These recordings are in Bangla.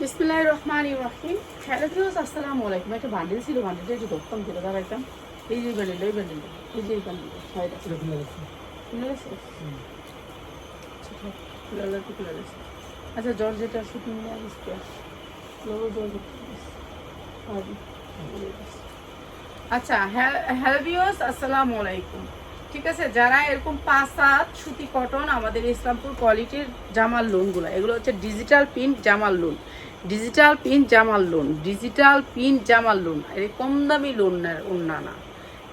বিসমিল্লাহ রহমান রহিম। হ্যালো ভিউজ আসসালামু আলাইকুম। একটা বান্ডিল ছিল বান্ডিলটা একটু ধরতাম ধরে দাঁড়াইতাম এই যে বান্ডিলটা এই বান্ডিলটা এই যে এই বান্ডিলটা। ছয়টা আচ্ছা, আচ্ছা জর্জেটা শুটিং নিয়ে আসতে আচ্ছা হ্যালো ভিউজ আসসালামু আলাইকুম। ঠিক আছে যারা এরকম পাঁচ হাত সুতি কটন আমাদের ইসলামপুর কোয়ালিটির জামার লোনগুলো এগুলো হচ্ছে ডিজিটাল প্রিন্ট জামার লোন ডিজিটাল পিন জামার লোন ডিজিটাল প্রিন্ট জামার লোন এই কম দামি লোন না না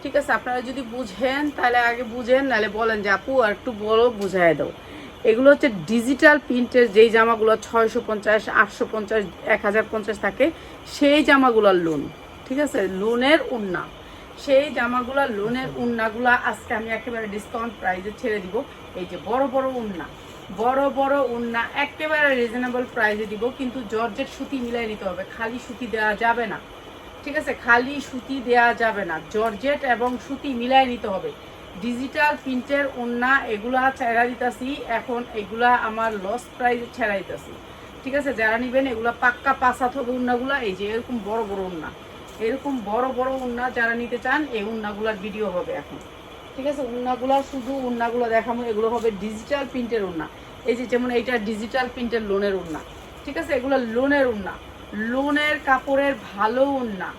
ঠিক আছে, আপনারা যদি বুঝেন, তাহলে আগে বুঝেন, নাহলে বলেন যে, আপু, আর একটু বড় বুঝাই দাও। এগুলো হচ্ছে ডিজিটাল প্রিন্টের যেই জামাগুলো ছয়শো পঞ্চাশ, আটশো পঞ্চাশ, এক হাজার পঞ্চাশ থাকে, সেই জামাগুলোর লোন ঠিক আছে লোনের উন্না। সেই জামাগুলা লোনের উন্নাগুলা আজকে আমি একেবারে ডিসকাউন্ট প্রাইসে ছেড়ে দিব। এই যে বড় বড় উন্না। বড় বড় উন্না, একেবারে রিজনেবল প্রাইসে দিব, কিন্তু জর্জেট সুতি মিলাই নিতে হবে, খালি সুতি দেওয়া যাবে না। ঠিক আছে? খালি সুতি দেওয়া যাবে না, জর্জেট এবং সুতি মিলাই নিতে হবে। ডিজিটাল প্রিন্টের উন্না, এগুলা ছেড়া দিতেছি, এখন এগুলা আমার লস প্রাইসে ছেড়া দিতেছি। ঠিক আছে? যারা নিবেন, এগুলা পাক্কা পাসাত হবে উন্নাগুলা, এই যে এরকম বড় বড় উন্না। এরকম বড় বড় উন্না যারা নিতে চান, এই উন্নাগুলার ভিডিও হবে এখন। ঠিক আছে? উন্নাগুলা শুধু উন্নাগুলো দেখাবো, এগুলো হবে ডিজিটাল প্রিন্টের উন্না। এই যে যেমন এইটা ডিজিটাল প্রিন্টের লোনের উন্না, ঠিক আছে? এগুলো লোনের উন্না। লোনের কাপড়ের ভালো উন্না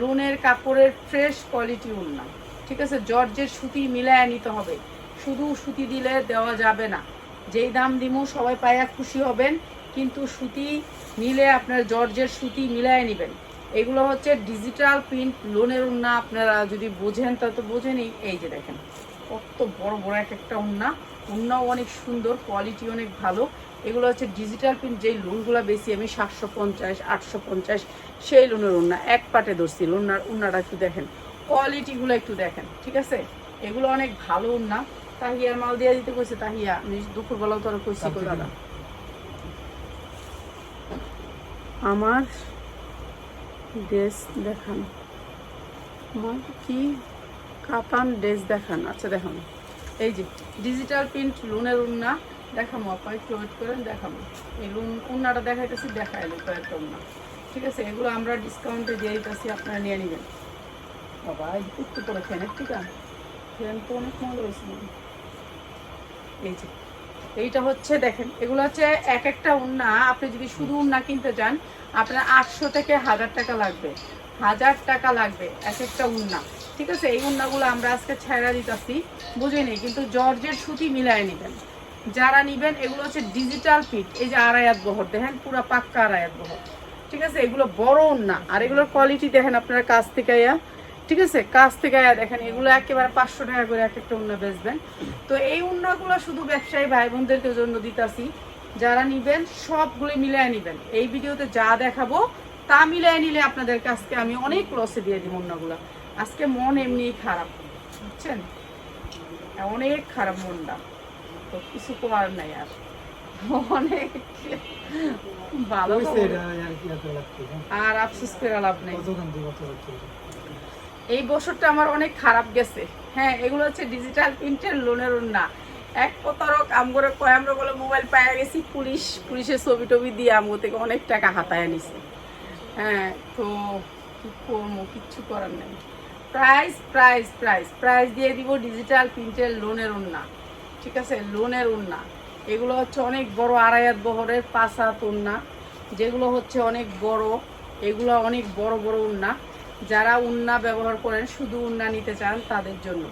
লোনের কাপড়ের ফ্রেশ কোয়ালিটি উন্না, ঠিক আছে? জর্জের সুতি মিলায় নিতে হবে। শুধু সুতি দিলে দেওয়া যাবে না। যেই দাম দিমু, সবাই পায়া খুশি হবেন, কিন্তু সুতি নিলে আপনার জর্জের সুতি মিলায় নেবেন। এগুলো হচ্ছে ডিজিটাল প্রিন্ট লোনের উন্না, আপনারা যদি বোঝেন তা তো বোঝেনই। এই যে দেখেন, কত বড় বড় এক একটা উন্না। উন্নাও অনেক সুন্দর কোয়ালিটি অনেক ভালো। এগুলো হচ্ছে ডিজিটাল প্রিন্ট যেই লোনগুলো বেশি আমি সাতশো পঞ্চাশ আটশো পঞ্চাশ সেই লোনের উন্না এক পাটে ধরছি লোনার উন্নাটা একটু দেখেন। কোয়ালিটিগুলো একটু দেখেন ঠিক আছে? এগুলো অনেক ভালো উন্না তাহিয়ার মাল দিয়ে দিতে কইছে তাহিয়া আমি দুপুরবেলাও তোরা কইছি কই দাদা। আমার ড্রেস দেখান। আমার কি কাতান ড্রেস দেখান? আচ্ছা দেখান। এই যে ডিজিটাল প্রিন্ট লোনের উন্না দেখাবো আপা, একটু ওয়েট করেন দেখাবো এই লোন উন্নাটা দেখাইতেছি দেখা এলো কয়েকটা উন্না ঠিক আছে, এগুলো আমরা ডিসকাউন্টে দিয়ে দিতেছি, আপনারা নিয়ে নেবেন। বাবা একটু করে ফ্যানের ঠিক আছে ফ্যান তো অনেক মজা হয়েছে। এই যে, এইটা হচ্ছে দেখেন, এগুলো হচ্ছে এক একটা উন্না আপনি যদি শুধু উন্না কিনতে চান, আপনার আটশো থেকে হাজার টাকা লাগবে। হাজার টাকা লাগবে, এক একটা উন্না। ঠিক আছে? এই উন্নাগুলো আমরা আজকে ছেড়া দিতেছি বুঝিনি কিন্তু জর্জের সুতি মিলায় নেবেন। যারা নিবেন, এগুলো হচ্ছে ডিজিটাল পিট এই যে আড়াইয়াত বহর, দেখেন পুরো পাক্কা আড়াইয়াত বহর। ঠিক আছে? এগুলো বড় উন্না, আর এগুলোর কোয়ালিটি দেখেন আপনার কাছ থেকে আয়া। ঠিক আছে? কাছ থেকে আয়া দেখেন, এগুলো একেবারে পাঁচশো টাকা করে এক একটা উন্না বেচবেন। তো এই উন্নাগুলো শুধু ব্যবসায়ী ভাই বোনদেরকে জন্য দিতাছি, যারা নিবেন, সবগুলো মিলিয়ে নিবেন। এই ভিডিওতে যা দেখাবো তা মিলিয়ে নিলে আপনাদের কাছকে আমি অনেক লসে দিয়ে দিব অন্যগুলো। আজকে মন এমনিই খারাপ বুঝছেন? অনেক খারাপ মনটা। তো কিছু করার নাই আর। অনেক ভালো আর আফসোস করে লাভ নেই। এই বছরটা আমার অনেক খারাপ গেছে। হ্যাঁ এগুলো হচ্ছে ডিজিটাল প্রিন্টের লোনের না। এক প্রতারক আমগরে কয় আমরা বলে মোবাইল পাইয়া গেছি পুলিশ পুলিশের ছবি টবি দিয়ে আমগো থেকে অনেক টাকা হাতায় নিছে হ্যাঁ তো কি করব? কিচ্ছু করার নেই। প্রাইস প্রাইস প্রাইস প্রাইস দিয়ে দিব ডিজিটাল প্রিন্টের লোনের উন্না। ঠিক আছে? লোনের উন্না। এগুলো হচ্ছে অনেক বড় আড়াইয়াত বহরের পাঁচ হাত উন্না। যেগুলো হচ্ছে অনেক বড়। এগুলো অনেক বড় বড় উন্না। যারা উন্না ব্যবহার করেন, শুধু উন্না নিতে চান তাদের জন্য।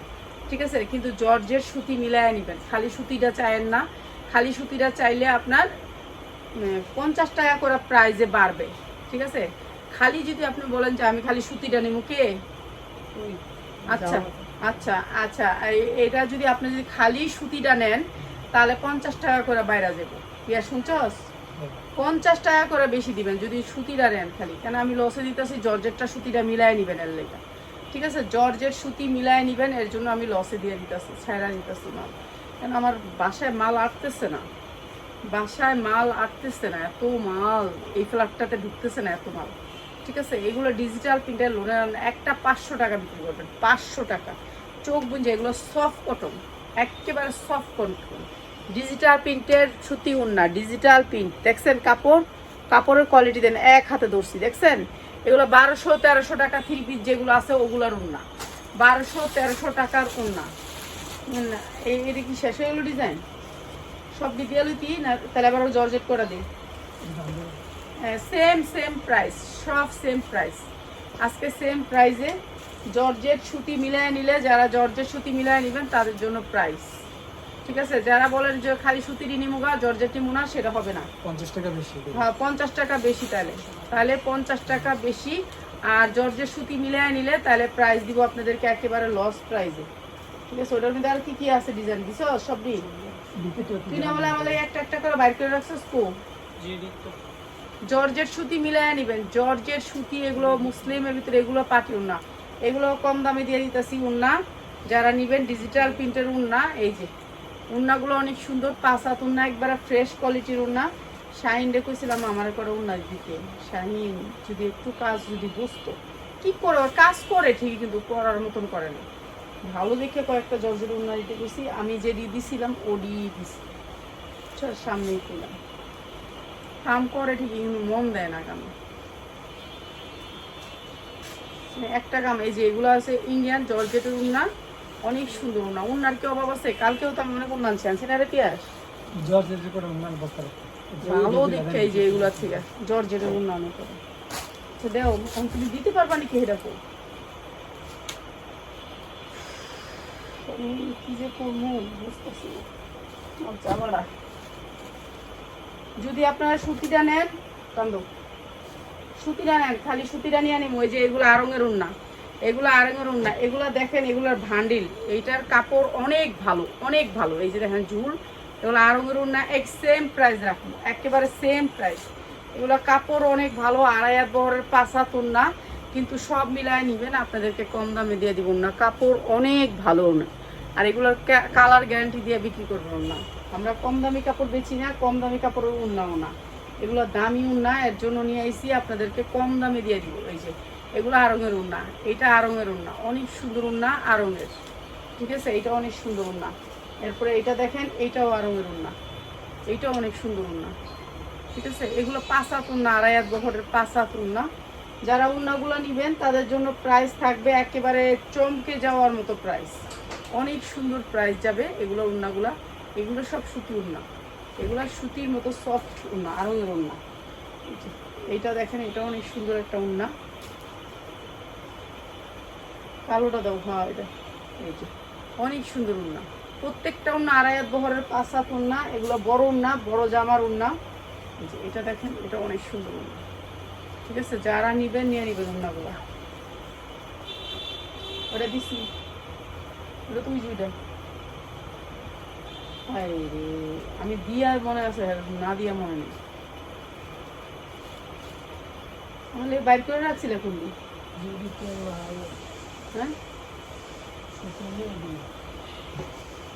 ঠিক আছে? কিন্তু জর্জের সুতি মিলায় নেবেন। খালি সুতিটা চাইেন না। খালি সুতিটা চাইলে আপনার পঞ্চাশ টাকা করে প্রাইজে বাড়বে। ঠিক আছে? খালি যদি আপনি বলেন যে আমি খালি সুতিটা নেব কে? আচ্ছা আচ্ছা আচ্ছা এটা যদি আপনি যদি খালি সুতিটা নেন তাহলে পঞ্চাশ টাকা করে বাইরে যাব। ইয়া শুনছস? পঞ্চাশ টাকা করে বেশি দিবেন যদি সুতিটা নেন খালি। কেন আমি লসে দিতেছি জর্জেটটা সুতিটা মিলায় নিবেন এর লেগে। ঠিক আছে? জর্জের সুতি মিলায় নিবেন এর জন্য আমি লসে দিয়ে দিতেছি ছাইরা দিতেছি মাল। কেন আমার বাসায় মাল আটতেছে না। বাসায় মাল আটতেছে না, এত মাল, এই ফ্ল্যাটটাতে ঢুকতেছে না এত মাল। ঠিক আছে? এগুলো ডিজিটাল প্রিন্টের লোনের একটা পাঁচশো টাকা বিক্রি করবেন, পাঁচশো টাকা। চোখ বুঝে এগুলো সফট কটন একেবারে সফট কটন ডিজিটাল প্রিন্টের সুতি উন্না ডিজিটাল প্রিন্ট দেখছেন কাপড়? কাপড়ের কোয়ালিটি দেন, এক হাতে ধরছি, দেখছেন? এগুলো বারোশো, তেরোশো টাকা থ্রি পিস যেগুলো আছে ওগুলোর উন্না বারোশো, তেরোশো টাকার উন্না এটা কি শেষ হয়ে গেলো ডিজাইন সব দিয়ে লুতি না তাহলে আবার জর্জেট করে দিই। সেম সেম প্রাইস সব সেম প্রাইস আজকে সেম প্রাইসে জর্জেট সুতি মিলায় নিলে যারা জর্জেট সুতি মিলায় নেবেন তাদের জন্য প্রাইস ঠিক আছে? যারা বলেন যে খালি সুতির নিমুগা জর্জেট নিমুনা সেটা হবে না। পঞ্চাশ টাকা বেশি। হ্যাঁ পঞ্চাশ টাকা বেশি তাহলে। তাহলে পঞ্চাশ টাকা বেশি আর জর্জের সুতি মিলায় নিলে তাহলে প্রাইস দিব আপনাদেরকে একেবারে লস প্রাইসে ঠিক আছে? ওটার মধ্যে আর কি কি আছে ডিজাইন দিছ? সব দিন তুই না আমাদের একটা একটা করে বাইর করে রাখছিস কো জর্জের সুতি মিলায় নিবেন। জর্জের সুতি এগুলো মুসলিমের ভিতরে এগুলো পাটি উন্না এগুলো কম দামে দিয়ে দিতেছি উন্না। যারা নিবেন ডিজিটাল প্রিন্টের উন্না এই যে। উন্নাগুলো অনেক সুন্দর পাঁচাত উন্না একবারে ফ্রেশ কোয়ালিটির উন্না। শাহিন রেখেছিলাম আমার করে উন্না দিতে। শাহিন যদি একটু কাজ যদি বুঝতো। কি করে কাজ করে ঠিকই কিন্তু করার মতন করে না। দেখে কয়েকটা জর্জের উন্না দিতে গেছি। আমি যে দিয়ে দিছিলাম ওডি দিছি। সামনেই পেলাম কাম করে ঠিকই কিন্তু মন দেয় না কামে। মানে একটা কাম এই যে এগুলো আছে ইন্ডিয়ান জর্জেটের উন্না অনেক সুন্দর উন্না। উন্নার কি অভাব আছে? কালকেও তো আমি মনে করলাম আনছি। না রে পিয়াস? জর্জের যে করে উন্নয়ন বস্তা। ভালো দেখতে এই যে এগুলো থেকে জর্জেটের উন্না অনেক করে। তো দেও তুমি দিতে পারবা নাকি এরকম কি যদি আপনারা সুতিটা নেন, কান্দ। সুতিটা নেন, খালি সুতিটা নিয়ে নিম ওই যে এগুলো আরঙের উন্না। এগুলো আরঙের উন্না। এগুলো দেখেন, এগুলোর ভান্ডিল। এইটার কাপড় অনেক ভালো অনেক ভালো। এই যে দেখেন ঝুল, এগুলো আরঙের উন্না এক সেম প্রাইস রাখব। একেবারে সেম প্রাইস। এগুলো কাপড় অনেক ভালো, আড়াই হাত বহরের পাঁচাত উন্না। কিন্তু সব মিলায় নিবেন, আপনাদেরকে কম দামে দিয়ে দিব না কাপড় অনেক ভালো না আর এগুলোর কালার গ্যারান্টি দিয়ে বিক্রি করব না আমরা কম দামি কাপড় বেচি না, কম দামি কাপড়ের উন্নাও না। এগুলো দামি উন্না, এর জন্য নিয়ে আইসি, আপনাদেরকে কম দামে দিয়ে দিব। এই যে, এগুলো আরঙের উন্না, এটা আরঙের উন্না, অনেক সুন্দর উন্না আরঙের ঠিক আছে? এটা অনেক সুন্দর উন্না। এরপরে এটা দেখেন, এইটাও আরঙের উন্না। এইটাও অনেক সুন্দর উন্না। ঠিক আছে? এগুলো পাঁচাত উন্না, আড়াই হাত বহরের পাঁচাত উন্না। যারা উন্নাগুলো নেবেন, তাদের জন্য প্রাইস থাকবে একেবারে চমকে যাওয়ার মতো প্রাইস অনেক সুন্দর প্রাইস যাবে এগুলো উন্নাগুলা। এগুলো সব সুতি উন্না। এগুলো সুতির মতো সফট উন্না আরঙের উন্না। এই এইটা দেখেন, এটা অনেক সুন্দর একটা উন্না। কালোটা দাও হ্যাঁ এটা। এই যে, অনেক সুন্দর উন্না। প্রত্যেকটা উন্না আড়াই হাত বহরের পাঁচ হাত উন্না, এগুলো বড় উন্না, বড় জামার উন্না। যে, এটা দেখেন, এটা অনেক সুন্দর উন্না। ঠিক আছে? যারা নিবেন, নিয়ে নিবেন উন্নাগুলো। ওটা দিছি। ওটা আরে রে আমি দিয়া মনে আছে না দিয়া মনে নেই। তাহলে বাইর করে রাখছিলে কুন্ডি হ্যাঁ?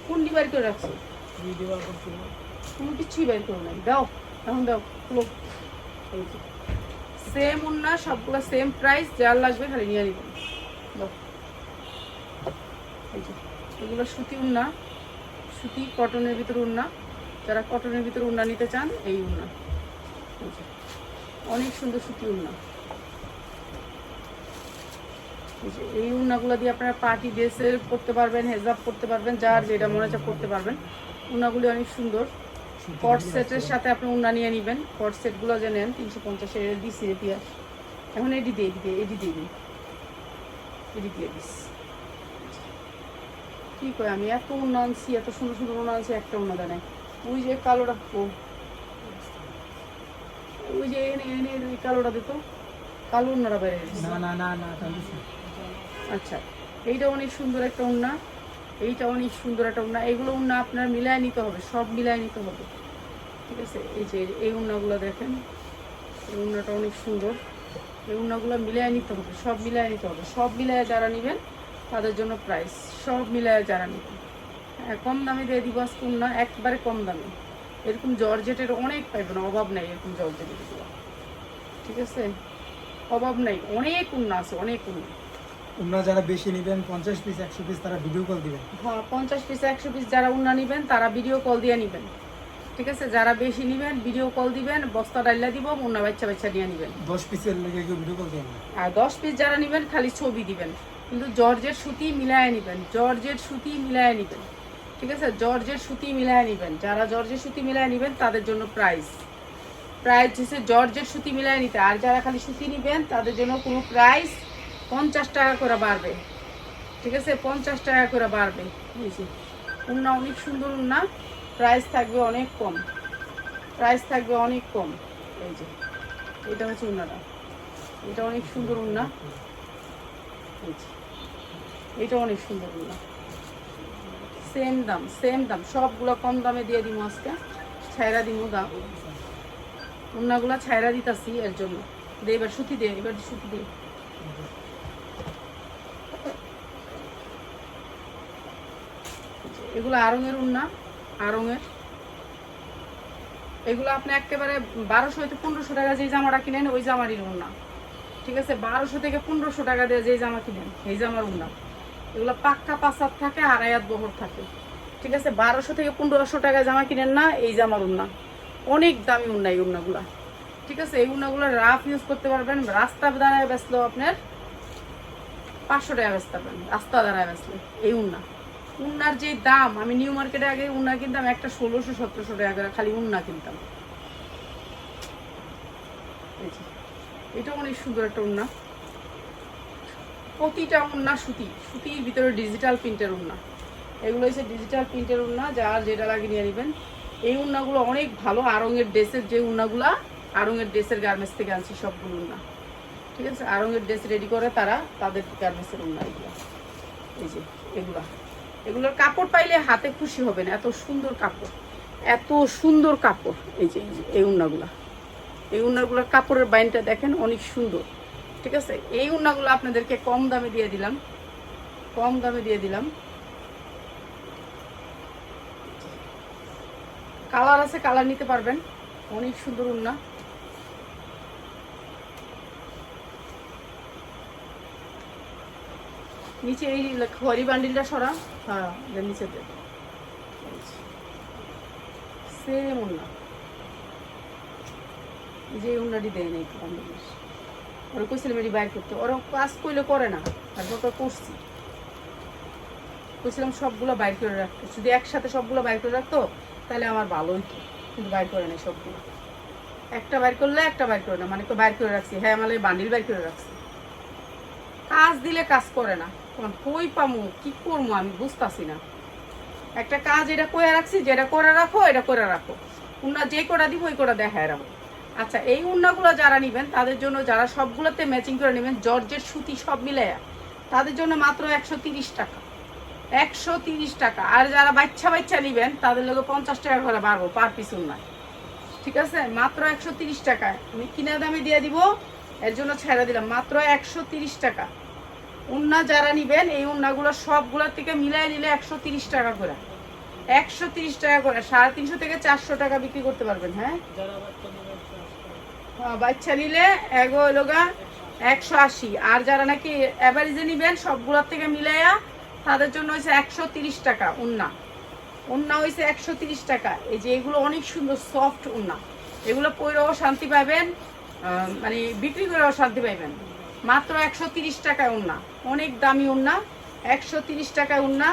কুন্ডি বাইর করে রাখছো? কোনো কিছুই বাইর করো নাই। দাও এখন দাও খুলো। সেম উন্না সবগুলো সেম প্রাইস যার লাগবে খালি নিয়ে নিবেন দাও। এগুলো সুতি উন্না। সুতি কটনের ভিতর উন্না। যারা কটনের ভিতর উন্না নিতে চান, এই উন্না। অনেক সুন্দর সুতি উন্না। এই উন্নাগুলো দিয়ে আপনারা পার্টি ড্রেসে পরতে পারবেন, হেজাব পরতে পারবেন, যার যেটা মনে হচ্ছে পরতে পারবেন। উন্নাগুলি অনেক সুন্দর। কট সেটের সাথে আপনি উন্না নিয়ে নেবেন। কট সেটগুলো যে নেন, তিনশো পঞ্চাশের রে পিয়াস এখন এডি দিয়ে এডি দিয়ে এডি দিয়ে। এডি দিয়ে দিস কি কয় আমি? এত উন্না আনছি এত সুন্দর সুন্দর উন্না আনছি একটা উন্না দেয় নাই। ওই যে কালোটা ও। ওই যে এনে এনে ওই কালোটা দিত কালো উন্নাটা বেড়ে না না না না আচ্ছা এইটা অনেক সুন্দর একটা উন্না এইটা অনেক সুন্দর একটা উন্না এগুলো উন্না আপনার মিলায় নিতে হবে সব মিলায় নিতে হবে। ঠিক আছে? এই যে এই উন্নাগুলো দেখেন। এই উন্নাটা অনেক সুন্দর। এই উন্নাগুলো মিলায় নিতে হবে সব মিলায় নিতে হবে। সব মিলায় যারা নেবেন তাদের জন্য প্রাইস সব মিলায় যারা নেবেন হ্যাঁ কম দামে দিয়ে দিব আজকে উন্না একবারে কম দামে। এরকম জর্জেটের অনেক পাইবেন অভাব নেই এরকম জর্জেটের। ঠিক আছে? অভাব নেই অনেক উন্না আছে অনেক উন্না। তোমরা যারা বেশি নেবেন পঞ্চাশ পিস একশো পিস তারা ভিডিও কল দিবেন। হ্যাঁ পঞ্চাশ পিস একশো পিস যারা উন্না নেবেন তারা ভিডিও কল দিয়ে নেবেন। ঠিক আছে? যারা বেশি নেবেন ভিডিও কল দিবেন বস্তা ডাইলা দিব মুন্না বাচ্চা বাচ্চা নিয়ে নেবেন। দশ পিসের ভিডিও কল দেন না। আর দশ পিস যারা নেবেন খালি ছবি দিবেন। কিন্তু জর্জের সুতি মিলায় নেবেন, জর্জের সুতি মিলায় নেবেন, ঠিক আছে? জর্জের সুতি মিলায় নেবেন, যারা জর্জের সুতি মিলায় নেবেন, তাদের জন্য প্রাইস প্রাইস হচ্ছে জর্জের সুতি মিলায় নিতে, আর যারা খালি সুতি নেবেন, তাদের জন্য কোনো প্রাইস পঞ্চাশ টাকা করে বাড়বে, ঠিক আছে? পঞ্চাশ টাকা করে বাড়বে যে উন্না অনেক সুন্দর উন্না প্রাইস থাকবে অনেক কম প্রাইস থাকবে অনেক কম, এই যে, এটা হচ্ছে উন্নাটা, এটা অনেক সুন্দর উন্না, এই এটা অনেক সুন্দর উন্না সেম দাম সেম দাম। সবগুলো কম দামে দিয়ে দিব আজকে। ছায়রা দিব দাম উন্নাগুলা ছায়রা দিতাছি এর জন্য। দে এবার সুতি দে, এবার সুতি দে। এগুলো আরঙের উন্না আরঙের এগুলো আপনি একেবারে বারোশো হইতে পনেরোশো টাকা যে জামাটা কিনেন, ওই জামারই উন্না। ঠিক আছে? বারোশো থেকে পনেরোশো টাকা দিয়ে যে জামা কিনেন, এই জামার উন্না। এগুলো পাক্কা পাসার থাকে আর আয়াত বহর থাকে। ঠিক আছে? বারোশো থেকে পনেরোশো টাকা জামা কিনেন না, এই জামার উন্না। অনেক দামি উন্না এই উন্নাগুলা। ঠিক আছে? এই উন্নাগুলো রাফ ইউজ করতে পারবেন, রাস্তা দাঁড়ায় বেসলো আপনার পাঁচশো টাকা বেচতে পারবেন, রাস্তা দাঁড়ায় বেসলে এই উন্না। উন্নার যে দাম, আমি নিউ মার্কেটে আগে উন্না কিনতাম, একটা ষোলোশো, সতেরোশো টাকা করে খালি উন্না কিনতাম। এটা অনেক সুন্দর একটা উন্না। প্রতিটা উন্না সুতি সুতির ভিতরে ডিজিটাল প্রিন্টের উন্না। এগুলো হচ্ছে ডিজিটাল প্রিন্টের উন্না যার যেটা লাগে নিয়ে নেবেন। এই উন্নাগুলো অনেক ভালো আরঙের ড্রেসের যে উন্নাগুলা আরঙের ড্রেসের গার্মেন্টস থেকে আনছি সবগুলো উন্না। ঠিক আছে? আরঙের ড্রেস রেডি করে তারা তাদের গার্মেন্টসের উন্না এগুলো। এই যে এগুলা। এগুলোর কাপড় পাইলে হাতে খুশি হবেন এত সুন্দর কাপড়। এত সুন্দর কাপড়। এই যে এই যে, এই উন্নাগুলা। এই উন্নাগুলোর কাপড়ের বাইনটা দেখেন অনেক সুন্দর। ঠিক আছে? এই উন্নাগুলো আপনাদেরকে কম দামে দিয়ে দিলাম। কম দামে দিয়ে দিলাম। কালার আছে, কালার নিতে পারবেন। অনেক সুন্দর উন্না। নিচে এই খড়ি বান্ডিলটা সরা। হ্যাঁ নিচে সেম উন্না। যে উন্নাটি দেয় নাই বান্ডিলের ওরা কইছিলাম এটি বাইর করতে। ওরা কাজ করলে করে না তারপর তো করছি। কইছিলাম সবগুলো বাইর করে রাখতো যদি একসাথে সবগুলো বাইর করে রাখতো, তাহলে আমার ভালো হইতো। কিন্তু বাইর করে নাই সবগুলো। একটা বাইর করলে একটা বাইর করে না মানে তো বাইর করে রাখছি। হ্যাঁ আমার বান্ডিল বাইর করে রাখছি। কাজ দিলে কাজ করে না। তখন কই পামু, কি করব আমি বুঝতাছি না। একটা কাজ এটা করে রাখছি, যেটা করে রাখো, এটা করে রাখো। উন্না যে করা দিব, ওই করা দেখায় রাখো আচ্ছা এই উন্নাগুলো যারা নেবেন তাদের জন্য যারা সবগুলোতে ম্যাচিং করে নেবেন জর্জের সুতি সব মিলাইয়া তাদের জন্য মাত্র একশো টাকা। একশো টাকা। আর যারা বাচ্চা বাচ্চা নেবেন তাদের লোক পঞ্চাশ টাকা করে বাড়বো পার পিস উন্নায় ঠিক আছে? মাত্র একশো তিরিশ টাকায় আমি কিনা দামে দিয়ে দিব এর জন্য ছেড়ে দিলাম। মাত্র একশো টাকা। উন্না যারা নিবেন এই উন্নাগুলো সবগুলোর থেকে মিলাই নিলে একশো টাকা করে। একশো টাকা করে সাড়ে তিনশো থেকে চারশো টাকা বিক্রি করতে পারবেন হ্যাঁ, বাচ্চা নিলে লোগা একশো আশি। আর যারা নাকি অ্যাভারেজে নিবেন, সবগুলোর থেকে মিলাইয়া তাদের জন্য হয়েছে একশো তিরিশ টাকা উন্না। উন্না হয়েছে একশো তিরিশ টাকা। এই যে এগুলো অনেক সুন্দর সফট উন্না। এগুলো পরেও শান্তি পাবেন মানে বিক্রি করেও শান্তি পাইবেন। মাত্র একশো তিরিশ টাকায় উন্না। অনেক দামি উন্না, একশো তিরিশ টাকায় উন্না।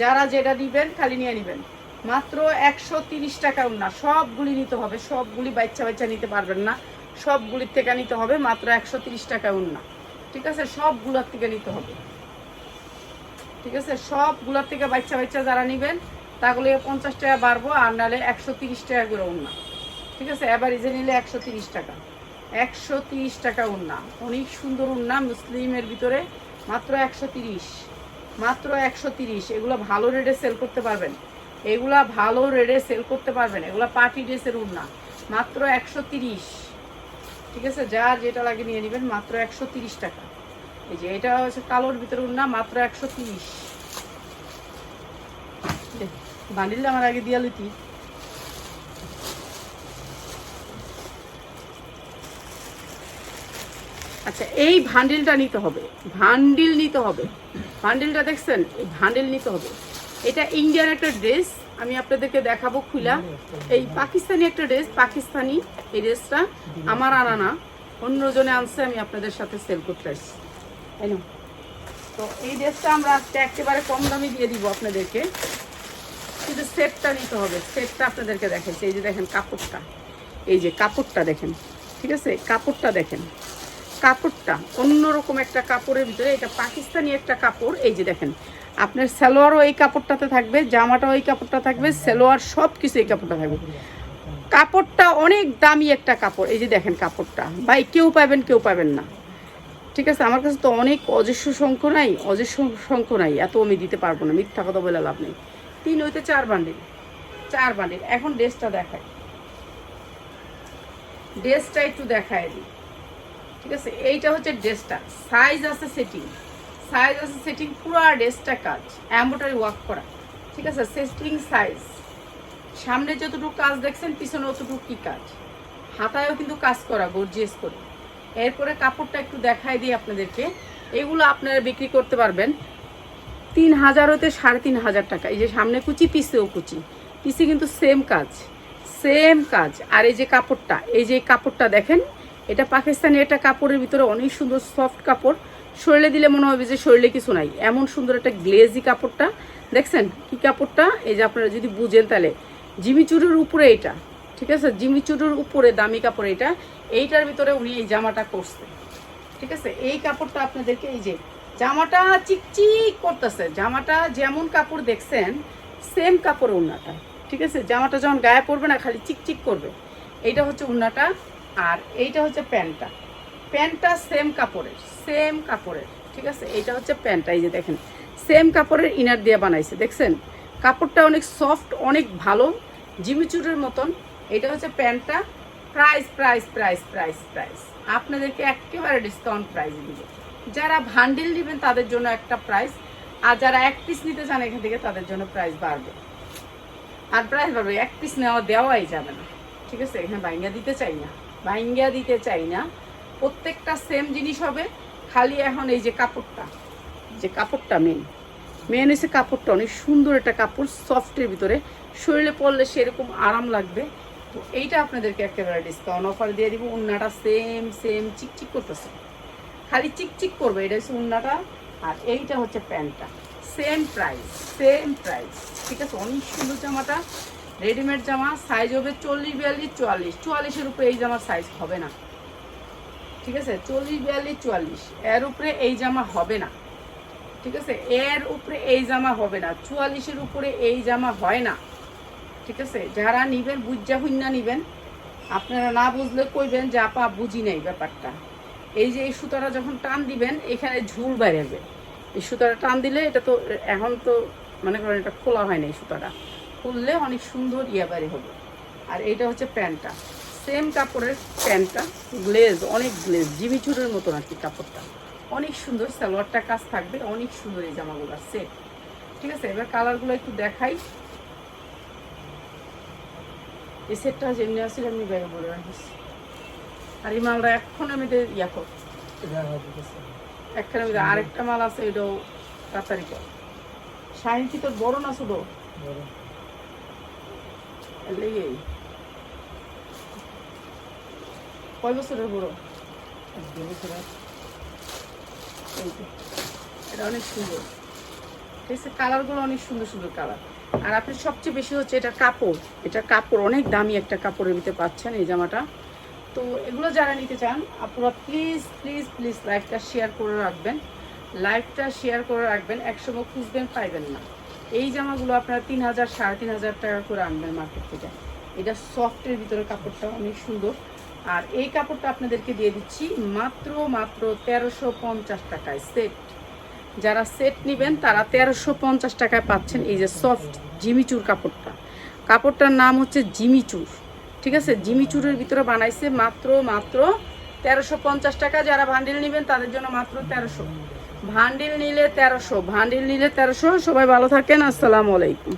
যারা যেটা নিবেন, খালি নিয়ে নেবেন। মাত্র একশো তিরিশ টাকা উন্না। সবগুলি নিতে হবে, সবগুলি বাচ্চা বাচ্চা নিতে পারবেন না। সবগুলির থেকে নিতে হবে মাত্র একশো তিরিশ টাকা উন্না। ঠিক আছে? সবগুলোর থেকে নিতে হবে। ঠিক আছে? সবগুলোর থেকে বাচ্চা বাচ্চা যারা নেবেন, তাগুলো পঞ্চাশ টাকা বাড়বো, আর নাহলে একশো তিরিশ টাকা করে উন্না। ঠিক আছে? অ্যাভারেজে নিলে একশো তিরিশ টাকা। একশো তিরিশ টাকা উন্না। অনেক সুন্দর উন্না, মুসলিমের ভিতরে মাত্র একশো তিরিশ। মাত্র একশো তিরিশ। এগুলো ভালো রেটে সেল করতে পারবেন। এগুলা ভালো রেটে সেল করতে পারবেন। এগুলা পার্টি ড্রেসের উন্না। মাত্র একশো তিরিশ। ঠিক আছে? যা যেটা লাগে নিয়ে নেবেন, মাত্র একশো তিরিশ টাকা। এই যে, এটা হচ্ছে কালোর ভিতরে উন্না মাত্র একশো তিরিশ। বান্ডিলটা আমার আগে দিয়া লুতি আচ্ছা এই ভান্ডিলটা নিতে হবে। ভান্ডিল নিতে হবে। ভান্ডিলটা দেখছেন? এই ভান্ডিল নিতে হবে। এটা ইন্ডিয়ান একটা ড্রেস, আমি আপনাদেরকে দেখাবো খুলা। এই পাকিস্তানি একটা ড্রেস, পাকিস্তানি এই ড্রেসটা। আমার আনা। না অন্যজনে আনছে, আমি আপনাদের সাথে সেল করতে আসছি। তাই না তো এই ড্রেসটা আমরা আজকে একেবারে কম দামে দিয়ে দিব আপনাদেরকে। কিন্তু সেটটা নিতে হবে। সেটটা আপনাদেরকে দেখাইছি এই যে দেখেন কাপড়টা। এই যে কাপড়টা দেখেন। ঠিক আছে? কাপড়টা দেখেন। কাপড়টা অন্যরকম একটা কাপড়ের ভিতরে, এটা পাকিস্তানি একটা কাপড়। এই যে দেখেন। আপনার সালোয়ারও এই কাপড়টাতে থাকবে, জামাটাও এই কাপড়টা থাকবে, সালোয়ার সব কিছু এই কাপড়টা থাকবে। কাপড়টা অনেক দামি একটা কাপড়, এই যে দেখেন কাপড়টা। ভাই, কেউ পাবেন কেউ পাবেন না। ঠিক আছে, আমার কাছে তো অনেক অজস্র সংখ্য নাই, অজস্র সংখ্য নাই, এত আমি দিতে পারব না, মিথ্যা কথা বলে লাভ নেই। তিন হইতে চার বান্ডিল চার বান্ডিল। এখন ড্রেসটা দেখায় ড্রেসটা একটু দেখায় দিই। ঠিক আছে, এইটা হচ্ছে ড্রেসটা, সাইজ আছে সেটিং। সাইজ আছে সেটিং পুরো আর ড্রেসটা কাজ। এম্বোটারি ওয়ার্ক করা। ঠিক আছে? সেটিং সাইজ সামনে যতটুকু কাজ দেখছেন, পিছনে অতটুকু কী কাজ? হাতায়ও কিন্তু কাজ করা গর্জিয়াস করে। এরপরে কাপড়টা একটু দেখাই দিই আপনাদেরকে। এগুলো আপনারা বিক্রি করতে পারবেন তিন হাজার হতে সাড়ে তিন হাজার টাকা। এই যে সামনে কুচি, পিসেও কুচি। পিসে কিন্তু সেম কাজ। সেম কাজ। আর এই যে কাপড়টা, এই যে কাপড়টা দেখেন, এটা পাকিস্তানি একটা কাপড়ের ভিতরে অনেক সুন্দর সফট কাপড়। শরীরে দিলে মনে হবে যে শরীরে কিছু নাই। এমন সুন্দর একটা গ্লেজি কাপড়টা। দেখছেন কি কাপড়টা? এই যে আপনারা যদি বুঝেন তাহলে। জিমিচুরের উপরে এটা। ঠিক আছে? জিমিচুরের উপরে দামি কাপড় এটা। এইটার ভিতরে উনি এই জামাটা করছে। ঠিক আছে? এই কাপড়টা আপনাদেরকে এই যে জামাটা চিকচিক করতেছে। জামাটা যেমন কাপড় দেখছেন সেম কাপড় উন্নাটা ঠিক আছে? জামাটা যখন গায়ে পড়বে না, খালি চিকচিক করবে। এইটা হচ্ছে উন্নাটা আর এইটা হচ্ছে প্যান্টটা। প্যান্টটা সেম কাপড়ের সেম কাপড়ের, ঠিক আছে? এইটা হচ্ছে প্যান্টটা, এই যে দেখেন, সেম কাপড়ের ইনার দিয়ে বানাইছে, দেখছেন? কাপড়টা অনেক সফট অনেক ভালো, জিমিচুরের মতন। এটা হচ্ছে প্যান্টটা price price price price price আপনাদেরকে একেবারে ডিসকাউন্ট প্রাইস দিব। যারা ভান্ডিল নেবেন, তাদের জন্য একটা প্রাইস আর যারা এক পিস নিতে চান এখান থেকে, তাদের জন্য প্রাইস বাড়বে। আর প্রাইস বাড়বে, এক পিস নেওয়া, দেওয়াই যাবে না। ঠিক আছে? এখানে বাইঙ্গা দিতে চাই না। বাইঙ্গা দিতে চাই না। প্রত্যেকটা সেম জিনিস হবে, খালি এখন এই যে কাপড়টা। যে কাপড়টা মেন মেন এসে কাপড়টা, অনেক সুন্দর একটা কাপড় সফটের ভিতরে। শরীরে পরলে সেরকম আরাম লাগবে। তো এইটা আপনাদেরকে একেবারে ডিসকাউন্ট অফার দিয়ে দিব। উন্নাটা সেম সেম চিকচিক করতেছে। খালি চিকচিক করবে, এটা হচ্ছে উন্নাটা। আর এইটা হচ্ছে প্যান্টটা। সেম প্রাইস সেম প্রাইস ঠিক আছে, অনেক সুন্দর জামাটা। রেডিমেড জামা সাইজ হবে চল্লিশ, বিয়াল্লিশ, চুয়াল্লিশ। চুয়াল্লিশের উপরে এই জামার সাইজ হবে না। ঠিক আছে? চল্লিশ, বিয়াল্লিশ, চুয়াল্লিশ। এর উপরে এই জামা হবে না। ঠিক আছে? এর উপরে এই জামা হবে না। চুয়াল্লিশের উপরে এই জামা হয় না। ঠিক আছে? যারা নিবেন বুঝা হুইনা নিবেন, আপনারা না বুঝলে কইবেন যে, আপা, বুঝি নাই ব্যাপারটা। এই যে এই সুতাটা যখন টান দিবেন, এখানে ঝুল বেরোবে এই সুতাটা টান দিলে এটা তো, এখন তো মনে করেন এটা খোলা হয় না এই সুতাটা। খুললে অনেক সুন্দর ইয়া বাড়ি হবে। আর এইটা হচ্ছে প্যান্টটা। সেম কাপড়ের প্যান্টটা গ্লেজ অনেক গ্লেজ জিমিচুরের মতন আর কি কাপড়টা। অনেক সুন্দর সালোয়ারটা কাজ থাকবে অনেক সুন্দর এই জামাগুলো সেট ঠিক আছে এবার কালারগুলো একটু দেখাই। এই সেটটা যেমনি আসলে এমনি ব্যাগে বলে রাখিস। আর এই মালটা এখন আমি ইয়া কর। একখানে আমি আরেকটা মাল আছে এটাও তাড়াতাড়ি কর। শাহিন কি তোর বড় না ছোট? লেগেই। কয় বছরের বড় এটা অনেক সুন্দর। ঠিক আছে কালারগুলো অনেক সুন্দর সুন্দর কালার আর আপনি সবচেয়ে বেশি হচ্ছে এটা কাপড়। এটা কাপড়, অনেক দামি একটা কাপড়ের ভিতরে পাচ্ছেন এই জামাটা। তো এগুলো যারা নিতে চান আপনারা প্লিজ প্লিজ প্লিজ লাইভটা শেয়ার করে রাখবেন। লাইভটা শেয়ার করে রাখবেন। একসময় খুঁজবেন, পাইবেন না। এই জামাগুলো আপনারা তিন হাজার, সাড়ে তিন হাজার টাকা করে আনবেন মার্কেট থেকে। এটা সফটের ভিতরে কাপড়টা অনেক সুন্দর। আর এই কাপড়টা আপনাদেরকে দিয়ে দিচ্ছি মাত্র মাত্র তেরোশো পঞ্চাশ টাকায় সেট যারা সেট নেবেন, তারা তেরোশো পঞ্চাশ টাকায় পাচ্ছেন এই যে সফট জিমিচুর কাপড়টা। কাপড়টার নাম হচ্ছে জিমিচুর, ঠিক আছে? জিমিচুরের ভিতরে বানাইছে মাত্র মাত্র তেরোশো পঞ্চাশ টাকা। যারা ভান্ডিল নেবেন, তাদের জন্য মাত্র তেরোশো। ভান্ডিল নিলে তেরোশো ভান্ডিল নিলে তেরোশো। সবাই ভালো থাকেন, আসসালামু আলাইকুম।